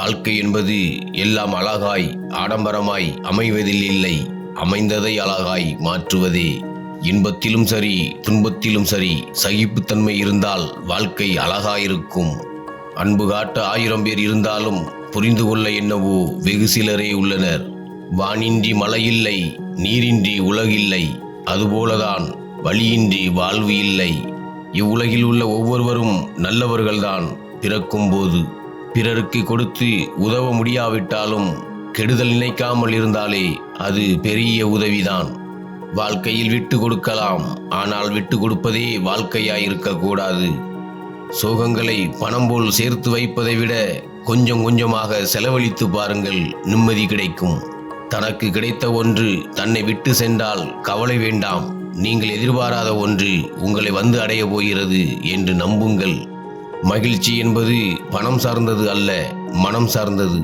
வாழ்க்கை என்பது எல்லாம் அழகாய் ஆடம்பரமாய் அமைவதில் இல்லை. அமைந்ததை அழகாய் மாற்றுவதே. இன்பத்திலும் சரி துன்பத்திலும் சரி சகிப்புத்தன்மை இருந்தால் வாழ்க்கை அழகாயிருக்கும். அன்பு காட்ட ஆயிரம் பேர் இருந்தாலும் புரிந்து கொள்ள என்னவோ வெகு சிலரே உள்ளனர். வானின்றி மழையில்லை நீரின்றி உலகில்லை. அதுபோலதான் வழியின்றி வாழ்வு இல்லை. இவ்வுலகில் உள்ள ஒவ்வொருவரும் நல்லவர்கள்தான் பிறக்கும்போது பிறருக்கு கொடுத்து உதவ முடியாவிட்டாலும் கெடுதல் நினைக்காமல் இருந்தாலே அது பெரிய உதவிதான். வாழ்க்கையில் விட்டு கொடுக்கலாம். ஆனால் விட்டு கொடுப்பதே வாழ்க்கையாயிருக்கக்கூடாது. சோகங்களை பணம் போல் சேர்த்து வைப்பதை விட கொஞ்சம் கொஞ்சமாக செலவழித்து பாருங்கள் நிம்மதி கிடைக்கும். தனக்கு கிடைத்த ஒன்று தன்னை விட்டு சென்றால் கவலை வேண்டாம். நீங்கள் எதிர்பாராத ஒன்று உங்களை வந்து அடைய போகிறது என்று நம்புங்கள். மகிழ்ச்சி என்பது பணம் சார்ந்தது அல்ல மனம் சார்ந்தது.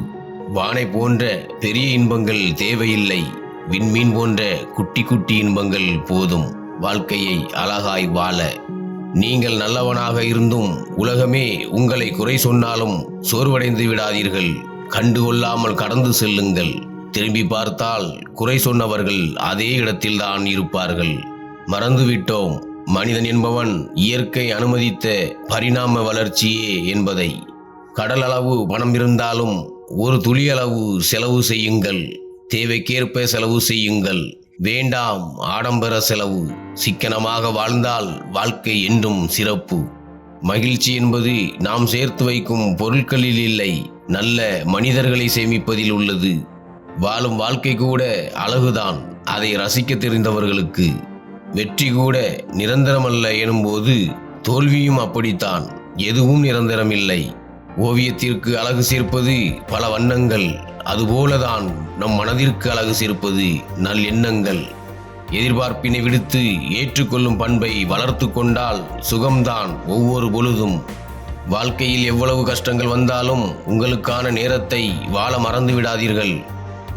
வானை போன்ற பெரிய இன்பங்கள் தேவையில்லை. விண்மீன் போன்ற குட்டி குட்டி இன்பங்கள் போதும். வாழ்க்கையை அழகாய் வாழ. நீங்கள் நல்லவனாக இருந்தும் உலகமே உங்களை குறை சொன்னாலும் சோர்வடைந்து விடாதீர்கள். கண்டுகொள்ளாமல் கடந்து செல்லுங்கள். திரும்பி பார்த்தால் குறை சொன்னவர்கள் அதே இடத்தில்தான் இருப்பார்கள். மறந்துவிட்டோம். மனிதன் என்பவன் இயற்கை அனுமதித்த பரிணாம வளர்ச்சியே என்பதை. கடல் அளவு பணம் இருந்தாலும் ஒரு துளி அளவு செலவு செய்யுங்கள். தேவைக்கேற்ப செலவு செய்யுங்கள். வேண்டாம் ஆடம்பர செலவு. சிக்கனமாக வாழ்ந்தால் வாழ்க்கை என்றும் சிறப்பு. மகிழ்ச்சி என்பது நாம் சேர்த்து வைக்கும் பொருட்களில் இல்லை நல்ல மனிதர்களை சேமிப்பதில் உள்ளது. வாழும் வாழ்க்கை கூட அழகுதான். அதை ரசிக்க தெரிந்தவர்களுக்கு வெற்றி கூட நிரந்தரமல்ல எனும்போது தோல்வியும் அப்படித்தான் எதுவும் நிரந்தரமில்லை. ஓவியத்திற்கு அழகு சேர்ப்பது பல வண்ணங்கள் அதுபோலதான் நம் மனதிற்கு அழகு சேர்ப்பது நல் எண்ணங்கள். எதிர்பார்ப்பினை விடுத்து ஏற்றுக்கொள்ளும் பண்பை வளர்த்து கொண்டால் சுகம்தான் ஒவ்வொரு பொழுதும். வாழ்க்கையில் எவ்வளவு கஷ்டங்கள் வந்தாலும் உங்களுக்கான நேரத்தை வாழ மறந்து விடாதீர்கள்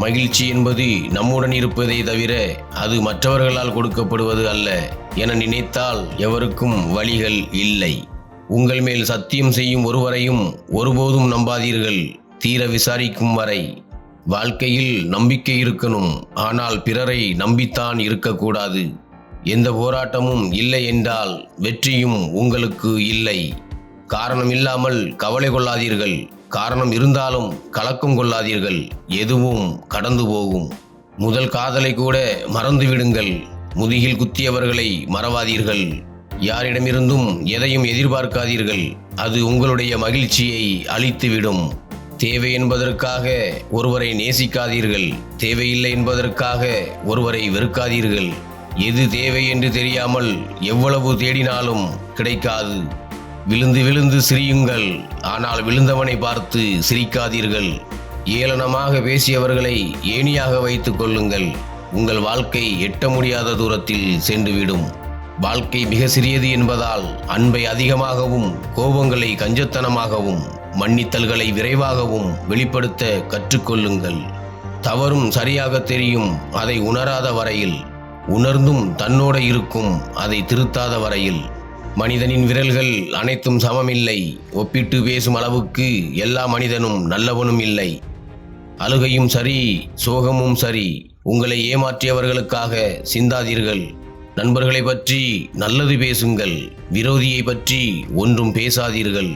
மகிழ்ச்சி என்பது நம்முடன் இருப்பதை தவிர அது மற்றவர்களால் கொடுக்கப்படுவது அல்ல என நினைத்தால் எவருக்கும் வழிகள் இல்லை. உங்கள் மேல் சத்தியம் செய்யும் ஒருவரையும் ஒருபோதும் நம்பாதீர்கள். தீர விசாரிக்கும் வரை வாழ்க்கையில் நம்பிக்கை இருக்கணும். ஆனால் பிறரை நம்பித்தான் இருக்கக்கூடாது. எந்த போராட்டமும் இல்லை என்றால் வெற்றியும் உங்களுக்கு இல்லை. காரணம் இல்லாமல் கவலை கொள்ளாதீர்கள். காரணம் இருந்தாலும் கலக்கம் கொள்ளாதீர்கள். எதுவும் கடந்து போகும். முதல் காதலை கூட மறந்து விடுங்கள். முதுகில் குத்தியவர்களை மறவாதீர்கள். யாரிடமிருந்தும் எதையும் எதிர்பார்க்காதீர்கள். அது உங்களுடைய மகிழ்ச்சியை அழித்துவிடும். தேவை என்பதற்காக ஒருவரை நேசிக்காதீர்கள். தேவையில்லை என்பதற்காக ஒருவரை வெறுக்காதீர்கள். எது தேவை என்று தெரியாமல் எவ்வளவு தேடினாலும் கிடைக்காது. விழுந்து விழுந்து சிரியுங்கள். ஆனால் விழுந்தவனை பார்த்து சிரிக்காதீர்கள். ஏளனமாக பேசியவர்களை ஏணியாக வைத்துக் கொள்ளுங்கள். உங்கள் வாழ்க்கை எட்ட முடியாத தூரத்தில் சென்றுவிடும். வாழ்க்கை மிக சிறியது என்பதால் அன்பை அதிகமாகவும் கோபங்களை கஞ்சத்தனமாகவும் மன்னித்தல்களை விரைவாகவும் வெளிப்படுத்த கற்றுக்கொள்ளுங்கள். தவறும் சரியாக தெரியும் அதை உணராத வரையில் உணர்ந்தும் தன்னோட இருக்கும் அதை திருத்தாத வரையில். மனிதனின் விரல்கள் அனைத்தும் சமமில்லை. ஒப்பிட்டு பேசும் அளவுக்கு எல்லா மனிதனும் நல்லவனும் இல்லை. அழுகையும் சரி சோகமும் சரி உங்களை ஏமாற்றியவர்களுக்காக சிந்தாதீர்கள். நண்பர்களை பற்றி நல்லது பேசுங்கள் விரோதியை பற்றி ஒன்றும் பேசாதீர்கள்.